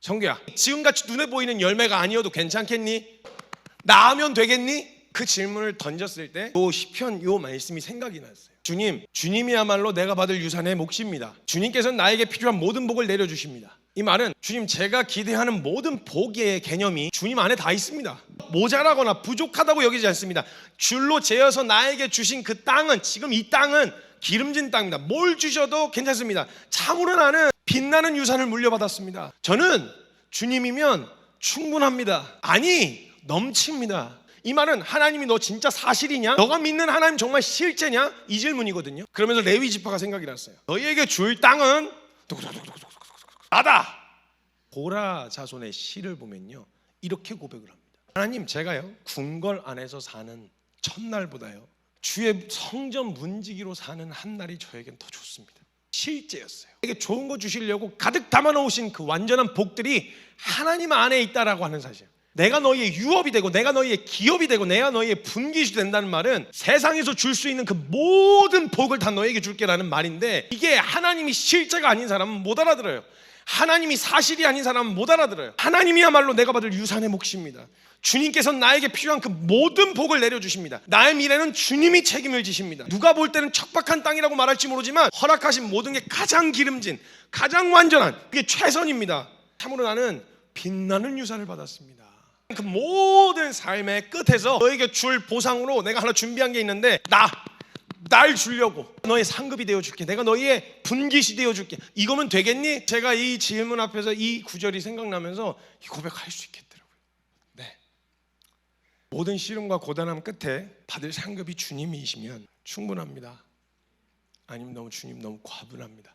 성규야 지금같이 눈에 보이는 열매가 아니어도 괜찮겠니? 나으면 되겠니? 그 질문을 던졌을 때요 시편 요 말씀이 생각이 났어요. 주님 주님이야말로 내가 받을 유산의 몫입니다. 주님께서는 나에게 필요한 모든 복을 내려주십니다. 이 말은 주님 제가 기대하는 모든 복의 개념이 주님 안에 다 있습니다. 모자라거나 부족하다고 여기지 않습니다. 줄로 재어서 나에게 주신 그 땅은 지금 이 땅은 기름진 땅입니다. 뭘 주셔도 괜찮습니다. 참으로 나는 빛나는 유산을 물려받았습니다 저는 주님이면 충분합니다 아니 넘칩니다 이 말은 하나님이 너 진짜 사실이냐? 너가 믿는 하나님 정말 실제냐? 이 질문이거든요. 그러면서 레위 지파가 생각이 났어요. 너희에게 줄 땅은 나다. 고라 자손의 시를 보면요. 이렇게 고백을 합니다. 하나님 제가요. 궁궐 안에서 사는 첫날보다요. 주의 성전 문지기로 사는 한 날이 저에겐 더 좋습니다. 실제였어요. 이게 좋은 거 주시려고 가득 담아 놓으신 그 완전한 복들이 하나님 안에 있다라고 하는 사실. 내가 너희의 유업이 되고 내가 너희의 기업이 되고 내가 너희의 분기시 된다는 말은 세상에서 줄 수 있는 그 모든 복을 다 너에게 줄게라는 말인데 이게 하나님이 실제가 아닌 사람은 못 알아들어요. 하나님이 사실이 아닌 사람은 못 알아들어요. 하나님이야말로 내가 받을 유산의 몫입니다. 주님께서 나에게 필요한 그 모든 복을 내려주십니다. 나의 미래는 주님이 책임을 지십니다. 누가 볼 때는 척박한 땅이라고 말할지 모르지만 허락하신 모든 게 가장 기름진, 가장 완전한 그게 최선입니다. 참으로 나는 빛나는 유산을 받았습니다. 그 모든 삶의 끝에서 너에게 줄 보상으로 내가 하나 준비한 게 있는데 나 날 주려고 너의 상급이 되어 줄게. 내가 너희의 분깃이 되어 줄게. 이거면 되겠니? 제가 이 질문 앞에서 이 구절이 생각나면서 이 고백할 수 있겠더라고요. 네. 모든 시름과 고단함 끝에 받을 상급이 주님이시면 충분합니다. 아니면 너무 주님 너무 과분합니다.